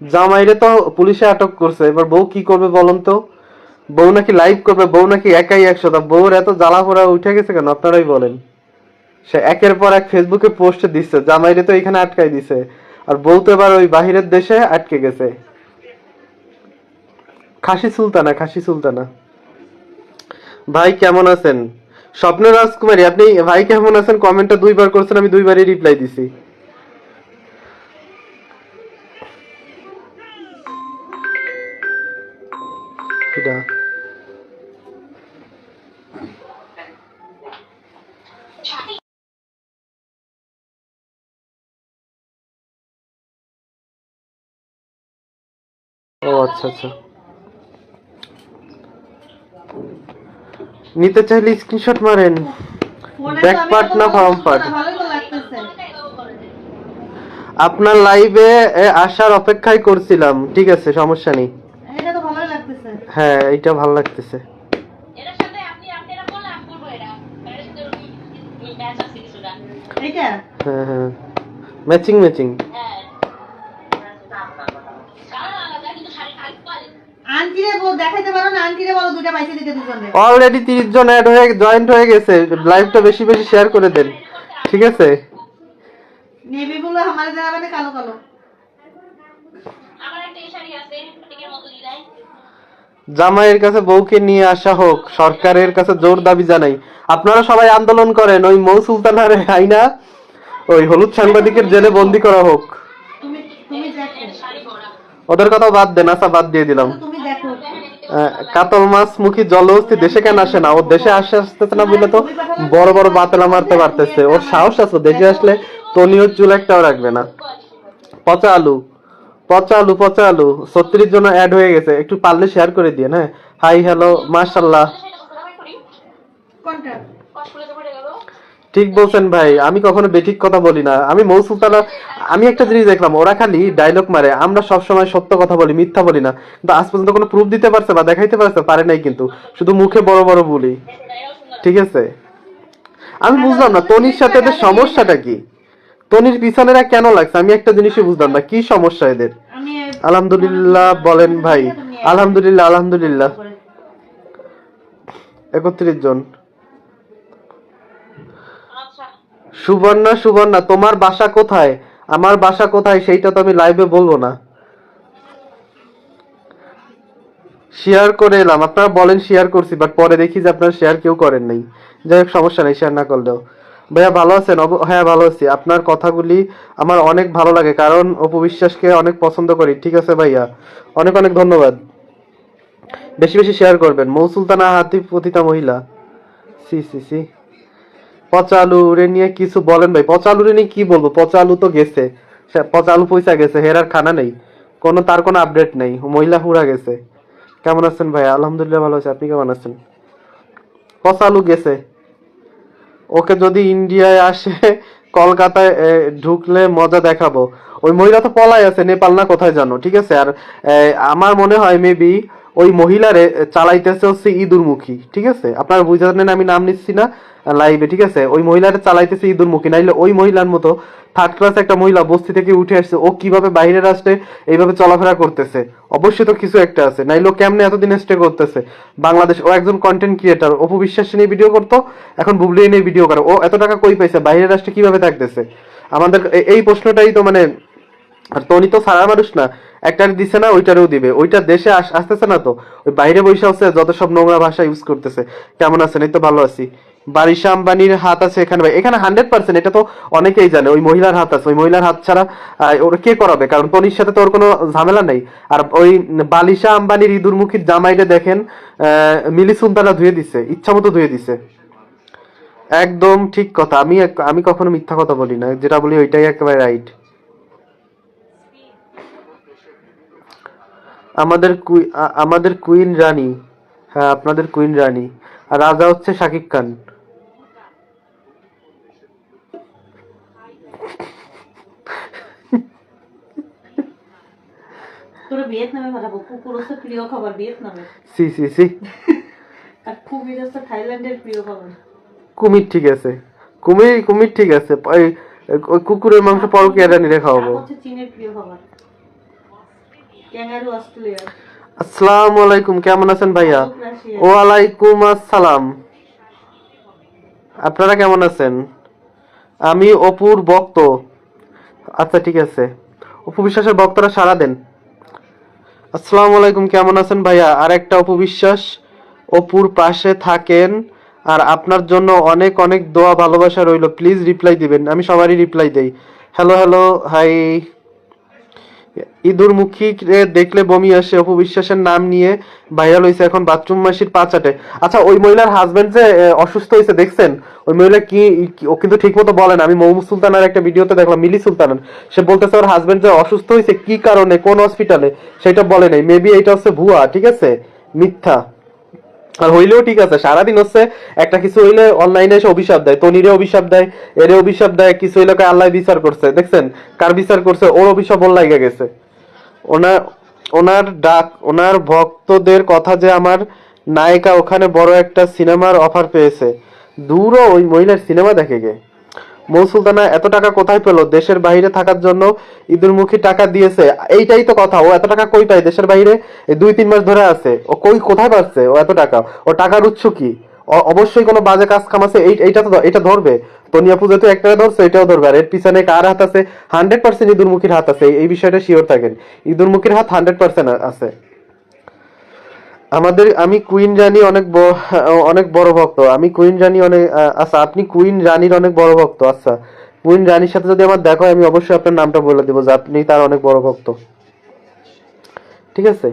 জামাইরে তো পুলিশে আটক করছে, এবার বউ কি করবে বলুন তো? বউ নাকি লাইভ করবে, বউ নাকি একাই একশো তা বউর এত জ্বালা পোড়া উঠে গেছে কেন? আপনারাই বলেন। সে একের পর এক ফেসবুকে পোস্ট দিচ্ছে, জামাইরে তো এখানে আটকাই দিছে। আর বউ তো এবার ওই বাহিরের দেশে আটকে গেছে। খাসি সুলতানা খাসি সুলতানা। ভাই, কেমন আছেন? স্বপ্ন রাজকুমারী আপনি ভাই কেমন আছেন? কমেন্টটা দুইবার করছেন, আমি দুইবারই রিপ্লাই দিছি। এটা ও আচ্ছা আচ্ছা। নিতে চাইলে স্ক্রিনশট মারেন। ব্যাক পার্ট না ফর্ম পার্ট? আপনার লাইভে আসার অপেক্ষায় করছিলাম। ঠিক আছে সমস্যা নেই এটা তো ভালোই লাগতেছে হ্যাঁ এইটা ভালো লাগতেছে। হ্যাঁ হ্যাঁ। ম্যাচিং ম্যাচিং হ্যাঁ। অলরেডি তিরিশ জন অ্যাড হয়ে জয়েন্ট হয়ে গেছে। লাইভটা বেশি বেশি শেয়ার করে দেন। ঠিক আছে? নেভি গুলো না কালো কালো। আমার একটা এই শাড়ি আছে টিকের মতো ডিজাইন জামাইয়ের কাছে বউকে নিয়ে আসা হোক সরকারের কাছে জোর দাবি জানাই। আপনারা সবাই আন্দোলন করেন ওই মৌ সুলতানার আইনা ওই হলুদ সাংবাদিকের জেলে বন্দি করা হোক। ওদের কথা বাদ দেন আচ্ছা বাদ দিয়ে দিলাম। আহ, কাতল মাছ মুখী জলহস্তি দেশে কেন আসে না? ওর দেশে আসে আসতেছে না বলে তো বড় বড় বাতলা মারতে পারতেছে। ওর সাহস আছে দেশে আসলে তনিও চুল একটাও রাখবে না। পচা আলু। পচা আলু পচা আলু ছত্রিশ জন অ্যাড হয়ে গেছে। একটু পারলে শেয়ার করে দিয়ে হ্যাঁ? হাই হ্যালো গেল ঠিক বলছেন ভাই আমি কখনো বেঠিক কথা বলি না। আমি মৌসুলতানা আমি একটা জিনিস দেখলাম ওরা খালি ডায়লগ মারে। আমরা সব সময় সত্য কথা বলি মিথ্যা বলি না। কিন্তু আজ পর্যন্ত কোনো প্রুফ দিতে পারছে বা দেখাইতে পারছে পারে নাই কিন্তু। শুধু মুখে বড় বড় বলি। ঠিক আছে? আমি বুঝলাম না তনির সাথে সমস্যাটা কি? তনির পিছনেরা কেন লাগছে? আমি একটা জিনিসই বুঝলাম না। কি সমস্যা এদের? আলহামদুলিল্লাহ বলেন ভাই। আলহামদুলিল্লাহ আলহামদুলিল্লাহ। একত্রিশ জন। আচ্ছা। সুবর্ণা সুবর্ণা তোমার বাসা কোথায়? আমার বাসা কোথায়? সেইটা তো আমি লাইভে বলব না। শেয়ার করে এলাম। আপনারা বলেন শেয়ার করছি বাট পরে দেখি যে আপনারা শেয়ার কেউ করেন নাই। যাই হোক সমস্যা নেই শেয়ার না করলেও। ভাইয়া ভালো আছেন? হ্যাঁ ভালো আছি। আপনার কথাগুলি আমার অনেক ভালো লাগে, কারণ অপু বিশ্বাসকে অনেক পছন্দ করি, ঠিক আছে ভাইয়া? অনেক অনেক ধন্যবাদ। বেশি বেশি শেয়ার করবেন। মৌ সুলতানা হাতি পতিতা মহিলা। C C C. পচা আলু রে নিয়ে কিছু বলেন ভাই। পচা আলু রে নিয়ে কি বলব? পচা আলু তো গেছে। পচা আলু পয়সা গেছে, হেরার খানা নেই। কোনো, তার কোনো আপডেট নেই। মহিলা হুড়া গেছে। কেমন আছেন ভাই আলহামদুলিল্লাহ ভালো আছে। আপনি কেমন আছেন? পচা আলু গেছে। ওকে যদি ইন্ডিয়ায় আসে, কলকাতায় ঢুকলে মজা দেখাবো। ওই মহিলা তো পলাই আছে, নেপাল না কোথায় জানো, ঠিক আছে? আর আমার মনে হয় মেবি ওই মহিলারে চালাইতেছে হচ্ছে ইঁদুরমুখী, ঠিক আছে? আপনারা বুঝতে জানেন আমি নাম নিচ্ছি না লাইভে ঠিক আছে? ওই মহিলারে চালাইতেছে ইঁদুরমুখী, নাইলে ওই মহিলার মতো থার্ড ক্লাস একটা মহিলা বস্তি থেকে উঠে আসছে, ও কীভাবে বাইরের রাষ্ট্রে এইভাবে চলাফেরা করতেছে? অবশ্যই তো কিছু একটা আছে, নাইলে কেমনে এতদিন স্টে করতেছে? বাংলাদেশ, ও একজন কন্টেন্ট ক্রিয়েটার অপু বিশ্বাস নিয়ে ভিডিও করতো, এখন বুবলি নিয়ে ভিডিও করে, ও এত টাকা কই পাইছে, বাইরের রাষ্ট্রে কীভাবে থাকতেছে? আমাদের এই প্রশ্নটাই তো মানে আর তনি তো সারা মানুষ না। একটার দিছে না, ওইটারও দিবে। ওইটা দেশে আসতেছে না তো। ওই বাইরে বসে আছে যত সব নোংরা ভাষা ইউজ করতেছে। কেমন আছেন? এই তো ভালো আছি। বারিশা আম্বানির হাত আছে এখানে ভাই। এখানে হান্ড্রেড পার্সেন্ট এটা তো অনেকেই জানে। ওই মহিলার হাত আছে। ওই মহিলার হাত ছাড়া ওরা কে করাবে? কারণ তনির সাথে তো ওর কোনো ঝামেলা নেই। আর ওই বালিশা আম্বানির ইঁদুরমুখীর জামাইটা দেখেন মিলি সুলতানা ধুয়ে দিছে। ইচ্ছা মতো ধুয়ে দিছে। একদম ঠিক কথা। আমি আমি কখনো মিথ্যা কথা বলি না। যেটা বলি ওইটাই একেবারে রাইট আমাদের কুই- আমাদের কুইন রানী। হ্যাঁ আপনাদের কুইন রানী। আর রাজা হচ্ছে শাকিব খান। তোরা ভিয়েতনামে পাঠাবো কুকুর হচ্ছে প্রিয় খাবার ভিয়েতনামে সি সি সি। আর কুমির হচ্ছে থাইল্যান্ডের প্রিয় খাবার। কুমির ঠিক আছে। কুমির কুমির ঠিক আছে। কুকুরের মাংস পরকে রানীরে খাওয়াবো? আর হচ্ছে চীনের প্রিয় খাবার। Kangaroo Australia. আসসালামু আলাইকুম কেমন আছেন ভাইয়া? ওয়ালাইকুম আসসালাম। আপনারা কেমন আছেন? আমি অপুর ভক্ত। আচ্ছা ঠিক আছে। অপু বিশ্বাসের ভক্তরা সারা দেন। আসসালামু আলাইকুম কেমন আছেন ভাইয়া? আর একটা অপু বিশ্বাস অপুর পাশে থাকেন আর আপনার জন্য অনেক অনেক দোয়া ভালোবাসা রইল। প্লিজ রিপ্লাই দিবেন। আমি সবারই রিপ্লাই দেই। হ্যালো হ্যালো হাই ইঁদুর মুখী দেখলে বমি আসে অপবিশ্বাসের নাম নিয়ে ভাইরাল হয়েছে এখন বাথরুম মাসির পা চাটে আচ্ছা ওই মহিলার হাজবেন্ড যে অসুস্থ হয়েছে দেখছেন? ওই মহিলা কি ও কিন্তু ঠিক মতো বলেন আমি মৌমু সুলতানের একটা ভিডিওতে দেখলাম, মিলি সুলতানের। সে বলতেছে ওর হাজবেন্ড যে অসুস্থ হয়েছে কি কারণে, কোন হসপিটালে সেটা বলে নাই। মেবি এটা হচ্ছে ভুয়া, ঠিক আছে? মিথ্যা। আর হইলেও ঠিক আছে, সারাদিন হচ্ছে একটা কিছু হইলে অনলাইনে এসে অভিশাপ দেয় তনিরে অভিশাপ দেয়, এরে অভিশাপ দেয়, কিছু হইলে আল্লাহ বিচার করছে। দেখছেন? কার বিচার করছে? ওর অভিশাপ ওর লাগে গেছে। ওনার ওনার ডাক, ওনার ভক্তদের কথা যে আমার নায়িকা ওখানে বড় একটা সিনেমার অফার পেয়েছে। দূরও ওই মহিলার সিনেমা দেখে গে। মৌ সুলতানা এত টাকা কোথায় পেল? দেশের বাইরে থাকার জন্য ইঁদুরমুখী টাকা দিয়েছে। এইটাই তো কথা। ও এত টাকা কই পায়? দেশের বাইরে দুই, তিন মাস ধরে আছে। ও কই, কোথায় পাচ্ছে? ও এত টাকা। ও টাকার উৎস কি? অবশ্যই কোনো বাজে কাজ কামাছে এই এইটা তো এটা ধরবে। তনিয়া পুজো তো একটা ধরছে, এটাও ধরবে। আর এর পিছনে কার হাত আছে? হান্ড্রেড পার্সেন্ট ইঁদুরমুখীর হাত আছে। এই- এই বিষয়টা শিওর থাকেন। ইঁদুরমুখীর হাত হান্ড্রেড পার্সেন্ট আছে। আমাদের, আমি কুইন রানী অনেক অনেক বড় ভক্ত। আমি কুইন রানী অনেক আচ্ছা আপনি কুইন রানীর অনেক বড় ভক্ত আচ্ছা। কুইন রানীর সাথে যদি আমার দেখা হয়, আমি অবশ্যই আপনার নামটা বলে দেবো যে আপনি তার অনেক বড় ভক্ত। ঠিক আছে?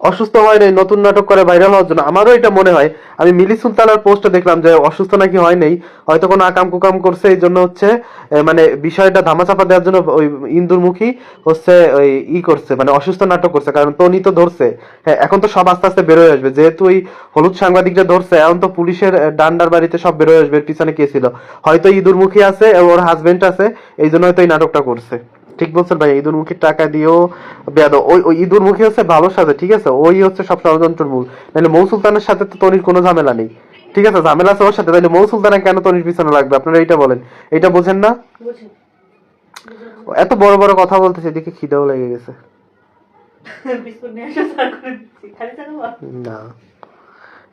অসুস্থ হয় নাই, নতুন নাটক করে ভাইরাল হওয়ার জন্য। আমারও এটা মনে হয়। আমি মিলি সুলতানার পোস্টে দেখলাম যে অসুস্থ নাকি হয় নাই, হয়তো কোনো আকাম কুকাম করছে, এই জন্য হচ্ছে মানে বিষয়টা ধামাচাপা দেওয়ার জন্য ওই ইন্দুরমুখী হচ্ছে ওই ই করছে মানে অসুস্থ নাটক করছে, কারণ তনি তো ধরছে। হ্যাঁ এখন তো সব আস্তে আস্তে বেরোয় আসবে। যেহেতু ওই হলুদ সাংবাদিকরা ধরছে, এখন তো পুলিশের ডান্ডার বাড়িতে সব বেরোয় আসবে পিছনে কে ছিল? হয়তো ইঁদুরমুখী আছে, ওর হাজবেন্ড আছে, এই জন্য হয়তো এই নাটকটা করছে। ঠিক বলছেন ভাই ইঁদুরমুখীর টাকা দিয়েও বেয়াদ ওই ওই ইঁদুরমুখী হচ্ছে ভালো সাথে ঠিক আছে? ওই হচ্ছে সব ষড়যন্ত্রের মূল। নাহলে মৌ সুলতানের সাথে তো তনির কোনো ঝামেলা নেই। ঠিক আছে? ঝামেলা আছে ওর সাথে। তাহলে মৌ সুলতানা কেন তনির পিছনে লাগবে? আপনারা এইটা বলেন। এইটা বোঝেন না? এত বড় বড় কথা বলতেছে এদিকে খিদেও লেগে গেছে। না।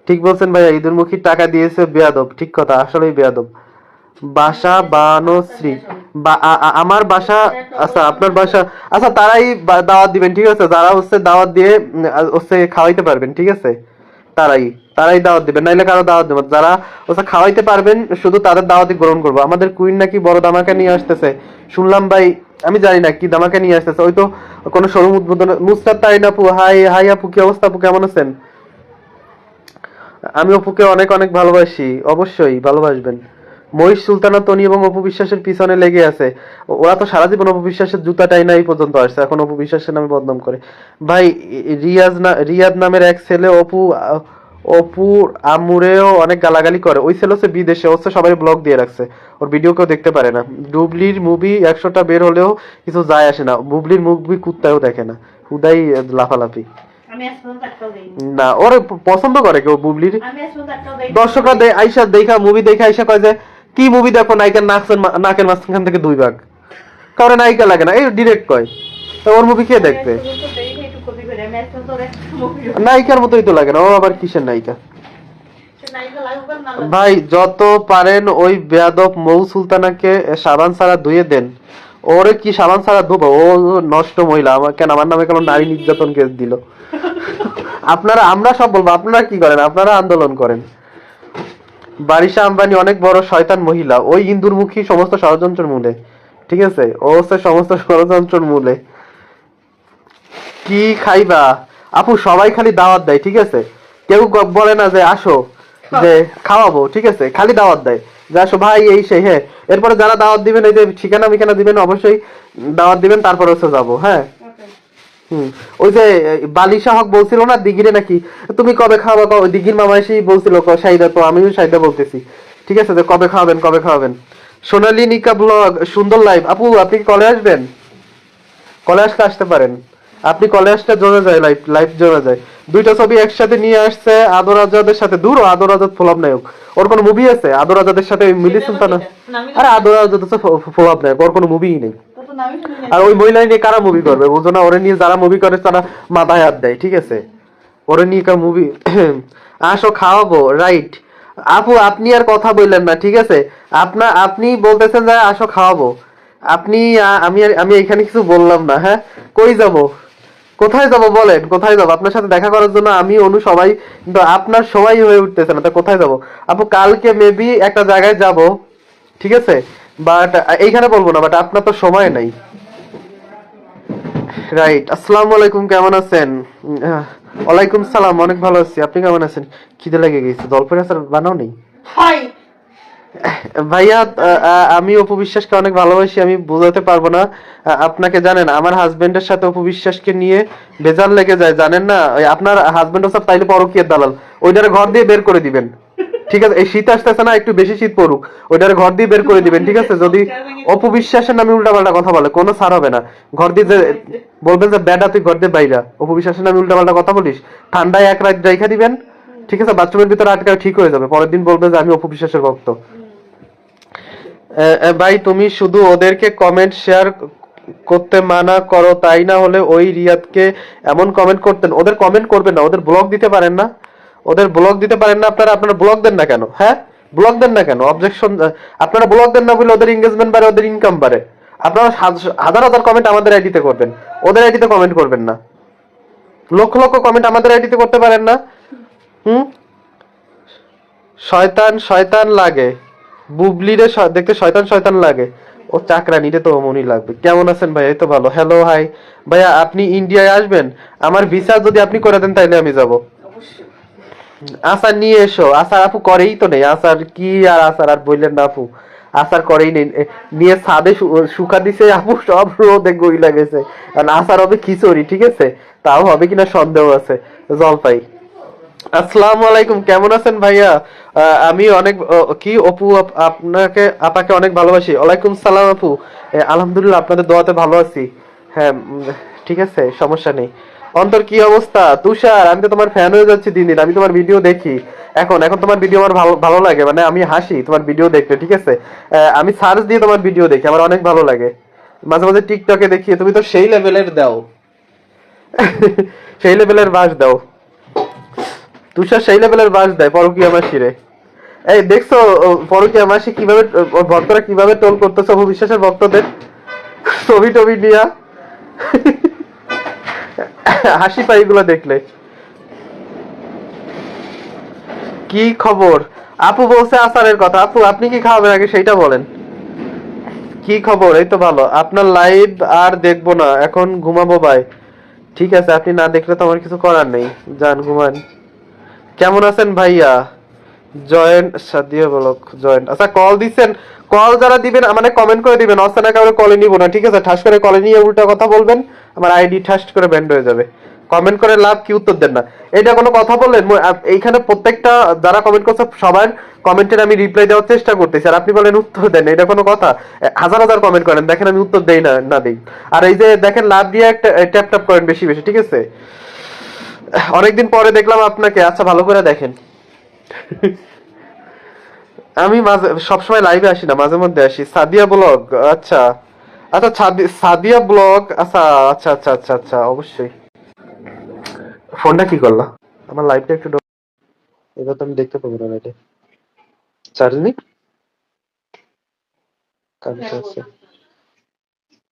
ঠিক বলছেন ভাইয়া ইঁদুরমুখীর টাকা দিয়েছে বেয়াদব। ঠিক কথা আসলেই বেয়াদব। বাসা বানশ্রী বা আমার বাসা আচ্ছা আপনার বাসা আচ্ছা তারাই দাওয়াত দিবেন, ঠিক আছে? যারা হচ্ছে দাওয়াত দিয়ে হচ্ছে খাওয়াইতে পারবেন, ঠিক আছে? তারাই তারাই দাওয়াত দিবেন, নাইলে কারও দাওয়াত দেবেন যারা হচ্ছে খাওয়াইতে পারবেন, শুধু তাদের দাওয়াতই গ্রহণ করব। আমাদের কুইন নাকি বড় দামাকা নিয়ে আসতেছে। শুনলাম ভাই, আমি জানি না কি দামাকা নিয়ে আসতেছে। ওই তো কোনো শোরুম উদ্বোধন মুস্তাদ তাইন আপু? হাই হাই আপু, কি অবস্থা আপু? কেমন আছেন? আমি অপুকে অনেক অনেক ভালোবাসি। অবশ্যই, ভালোবাসবেন। মহিষ সুলতানা তনি এবং অপু বিশ্বাসের পিছনে লেগে আছে। ওরা তো সারা জীবন অপু বিশ্বাসের জুতাটাই না এই পর্যন্ত আসছে। এখন অপু বিশ্বাসের নামে বদনাম করে। ভাই রিয়াজ না রিয়াদ নামের এক ছেলে অপু আ, অপুর আমুরেও অনেক গালাগালি করে। ওই ছেলে হচ্ছে বিদেশে হচ্ছে সবাই ব্লগ দিয়ে রাখছে। ওর ভিডিও কেউ দেখতে পারে না। ডুবলির মুভি একশোটা বের হলেও কিছু যায় আসে না। বুবলির মুভি কুত্তায়ও দেখে না। হুদাই লাফালাফি। না ওর পছন্দ করে কেউ বুবলির। দর্শকরা আইসা দেখা মুভি দেখে আইসা কয় যে কি মুভি দেখো নায়িকার নাকের নাকের মাঝখান থেকে দুই ভাগ? কারণ নায়িকা লাগে না। এই ডিরেক্ট কয়। ওর মুভি কে দেখবে? নায়িকার মতোই তো লাগে না। ও আবার কিসের নায়িকা। ভাই, যত পারেন ওই বেয়াদব মৌ সুলতানাকে সাবান সারা ধুয়ে দেন। ওরে কি সাবান সারা ধোবো? ও নষ্ট মহিলা। আমার কেন আমার নামে কেন নারী নির্যাতন কেস দিল? আপনারা আমরা সব বলব, আপনারা কি করেন? আপনারা আন্দোলন করেন। বারিশা আম্বানি অনেক বড় শয়তান মহিলা। ওই ইন্দুরমুখী সমস্ত ষড়যন্ত্রের মূলে। ঠিক আছে? ও হচ্ছে সমস্ত ষড়যন্ত্রের মূলে। কি খাইবা? আপু, সবাই খালি দাওয়াত দেয়, ঠিক আছে? কেউ বলে না যে আসো, যে খাওয়াবো, ঠিক আছে? খালি দাওয়াত দেয়। যে আসো, ভাই, এই সেই হ্যাঁ। এরপরে যারা দাওয়াত দিবেন, এই যে ঠিকানা মিকানা দিবেন, অবশ্যই দাওয়াত দিবেন, তারপরে হচ্ছে যাব হ্যাঁ? ওই যে বালিশা হক বলছিল না দিঘিরে নাকি? তুমি কবে খাওয়াবা? কবে? দিঘির মামা এসেই বলছিল শাহিদা তো আমিও শাহিদা বলতেছি। ঠিক আছে যে কবে খাওয়াবেন কবে খাওয়াবেন? সোনালী নিকা ব্লগ সুন্দর লাইভ আপু আপনি কি কলে আসবেন? কলে আসলে আসতে পারেন। আপনি কলে আসলে জমে যায় লাইফ লাইফ জমে যায়। দুইটা ছবি একসাথে নিয়ে আসছে আদর আজাদের সাথে। দূর আদর আজাদ ফোলাপ নায়ক। ওর কোনো মুভি আছে? আদর আজাদের সাথে মিলি সুলতানা? আরে আদর আজাদ হচ্ছে ফোলাপ নায়ক ওর কোনো মুভিই নেই। আর ওই মহিলা নিয়ে কারা মুভি করবে? বুঝো না, ওরে নিয়ে যারা মুভি করে তারা মাথায় হাত দেয়, ঠিক আছে? ওরে নিয়ে কার মুভি আসো, খাওয়াবো রাইট আপু, আপনি আর কথা বললেন না, ঠিক আছে? আপনার আপনি বলতেছেন যে আসো, খাওয়াবো। আপনি আমি আমি এখানে কিছু বললাম না হ্যাঁ? কই যাব? কোথায় যাব বলেন, কোথায় যাব? আপনার সাথে দেখা করার জন্য আমি, অনু সবাই কিন্তু আপনার সবাই হয়ে উঠতেছে না, তা কোথায় যাব? আপু, কালকে মেবি একটা জায়গায় যাব, ঠিক আছে? বাট এইখানে বলব না বাট আপনার তো সময় নাই। রাইট আসসালামু আলাইকুম কেমন আছেন? ওয়ালাইকুম সালাম অনেক ভালো আছি। আপনি কেমন আছেন? খিদে লেগে গেছে জলপাই আচার বানাও নেই হাই। ভাইয়া আমি অপু বিশ্বাসকে অনেক ভালোবাসি আমি বোঝাতে পারব না। আপনাকে জানেন আমার হাজবেন্ডের সাথে অপু বিশ্বাসকে নিয়ে বেজার লেগে যায় জানেন না? আপনার হাজবেন্ড সব তাইলে পরকীয়ের দালাল। ওইটারে ঘর দিয়ে বের করে দিবেন। ঠিক আছে, এই শীত আসতেছে না, একটু বেশি শীত পড়ুক। ওইটারে ঘর দিয়ে বের করে দিবেন, ঠিক আছে? যদি অপু বিশ্বাসের নামে উল্টাপাল্টা কথা বলে, কোনো ছাড় হবে না। ঘর দিয়ে যে বলবেন যে ব্যাডা তুই ঘর দিয়ে বাইরা অপু বিশ্বাসের নামে উল্টাপাল্টা কথা বলিস? ঠান্ডায় এক রাত রেখা দিবেন, ঠিক আছে? বাথরুমের ভিতরে আটকায় ঠিক হয়ে যাবে। পরের দিন বলবে যে, আমি অপবিশ্বাসের ভক্ত। ভাই, তুমি শুধু ওদেরকে কমেন্ট শেয়ার করতে মানা করো, তাই না হলে ওই রিয়াদকে এমন কমেন্ট করতেন। ওদের কমেন্ট করবেন না, ওদের ব্লগ দিতে পারেন না। ওদের ব্লগ দিতে পারেন না, আপনারা আপনারা ব্লগ দেন না কেন? হ্যাঁ? ব্লগ দেন না কেন? অবজেকশন আপনারা ব্লগ দেন না বলে ওদের এঙ্গেজমেন্ট বাড়ে, ওদের ইনকাম বাড়ে। আপনারা হাজার হাজার কমেন্ট আমাদের আইডিতে করবেন। ওদের আইডিতে কমেন্ট করবেন না। লক্ষ লক্ষ কমেন্ট আমাদের আইডিতে করতে পারেন না। হুম? শয়তান শয়তান লাগে। বুবলিরে দেখতে শয়তান শয়তান লাগে। ও চাকরানিরে তো অমনই লাগবে। কেমন আছেন ভাই? এই তো ভালো। হ্যালো হাই ভাইয়া, আপনি ইন্ডিয়ায় আসবেন? আমার ভিসা যদি আপনি করে দেন, তাইলে আমি যাব। আসার নিয়ে এসো। আসার আপু করেই তো নেই। আসার কি আর আসার? আর বললেন না আপু। আসার করেই নেই। নিয়ে ছাদে শুকা দিছে আপু, সব রোদে গইলা গেছে। আর আসার হবে খিচুড়ি, ঠিক আছে? তাও হবে কিনা সন্দেহ আছে। জলপাই। আসসালামু আলাইকুম, কেমন আছেন ভাইয়া? আমি অনেক কি অপু, আপ- আপনাকে, আপাকে অনেক ভালোবাসি। ওয়ালাইকুম সালাম আপু। আলহামদুলিল্লাহ, আপনাদের দোয়াতে ভালো আছি। হ্যাঁ ঠিক আছে, সমস্যা নেই। অন্তর কি অবস্থা? তুষার, আমি তো তোমার ফ্যান হয়ে যাচ্ছি দিন দিন, আমি তোমার ভিডিও দেখি। এখন এখন তোমার ভিডিও আমার ভালো ভালো লাগে মানে আমি হাসি, তোমার ভিডিও দেখতে, ঠিক আছে? আমি সার্চ দিয়ে তোমার ভিডিও দেখি, আমার অনেক ভালো লাগে। মাঝে মাঝে টিকটকে দেখি, তুমি তো সেই লেভেলের দাও। সেই লেভেলের বাস দাও। তুষার সেই লেভেলের বাস দেয়, পরকীয়া মাসিরে। এই, দেখছ পরকীয়া মাসি কীভাবে ভক্তরা কীভাবে টোল করতেছে অপু বিশ্বাসের ভক্তদের? ছবি টবি নিয়া। হাসি পাই এগুলো দেখলে। কি খবর? আপু বলছে আসারের কথা। আপু, আপনি কি খাওয়াবেন আগে সেইটা বলেন। কি খবর? এই তো ভালো। আপনার লাইভ আর দেখব না। এখন ঘুমাবো ভাই। ঠিক আছে, আপনি না দেখলে তো আমার কিছু করার নেই। যান, ঘুমান। কেমন আছেন ভাইয়া? জয়েন্ট সাদিয়া ব্লক জয়েন্ট আচ্ছা কল দিছেন কল যারা দিবেন মানে কমেন্ট করে দিবেন। কলে নিব না, ঠিক আছে? ঠাস করে কলে নিয়ে উল্টা কথা বলবেন, আমার আইডি ঠাস করে ব্যান্ড হয়ে যাবে। কমেন্ট করে লাভ কি উত্তর দেন না। এটা কোনো কথা বললেন? এইখানে প্রত্যেকটা যারা কমেন্ট করছে, সবার কমেন্টের আমি রিপ্লাই দেওয়ার চেষ্টা করতেছি। আর আপনি বলেন উত্তর দেন, এটা কোনো কথা? হাজার হাজার কমেন্ট করেন, দেখেন আমি উত্তর দেই না না দেই। আর এই যে দেখেন, লাভ দিয়ে একটা ট্যাপ ট্যাপ করেন বেশি বেশি, ঠিক আছে? অনেকদিন পরে দেখলাম আপনাকে। আচ্ছা ভালো করে দেখেন। আমি মাঝে সবসময় লাইভে আসি না মাঝে মধ্যে আসি। সাদিয়া ব্লগ আচ্ছা। আচ্ছা সাদিয়া ব্লগ আচ্ছা আচ্ছা আচ্ছা আচ্ছা আচ্ছা অবশ্যই। ফোনটা কি করলা? আমার লাইভটা একটু এবার তো আমি দেখতে পাবো না এটা চার্জ নেই?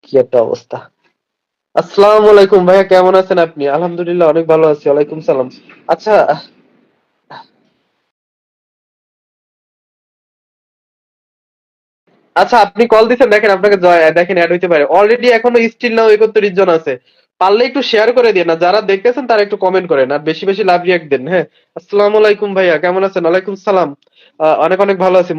কি একটা অবস্থা। আসসালামু আলাইকুম ভাইয়া কেমন আছেন আপনি? আলহামদুলিল্লাহ অনেক ভালো আছি। ওয়ালাইকুম সালাম। আচ্ছা আচ্ছা আপনি কল দিচ্ছেন দেখেন আপনাকে দেখেন অ্যাড হইতে পারে। অলরেডি এখনও স্টিল নাও একত্রিশ জন আছে। পারলে একটু শেয়ার করে দিয়ে না যারা দেখতেছেন তারা একটু কমেন্ট করেন, আর বেশি বেশি লাভ রিয়াক্ট দেন হ্যাঁ। আসসালামু আলাইকুম ভাইয়া, কেমন আছেন? ওয়ালাইকুম সালাম। অনেক অনেক ভালো আছি।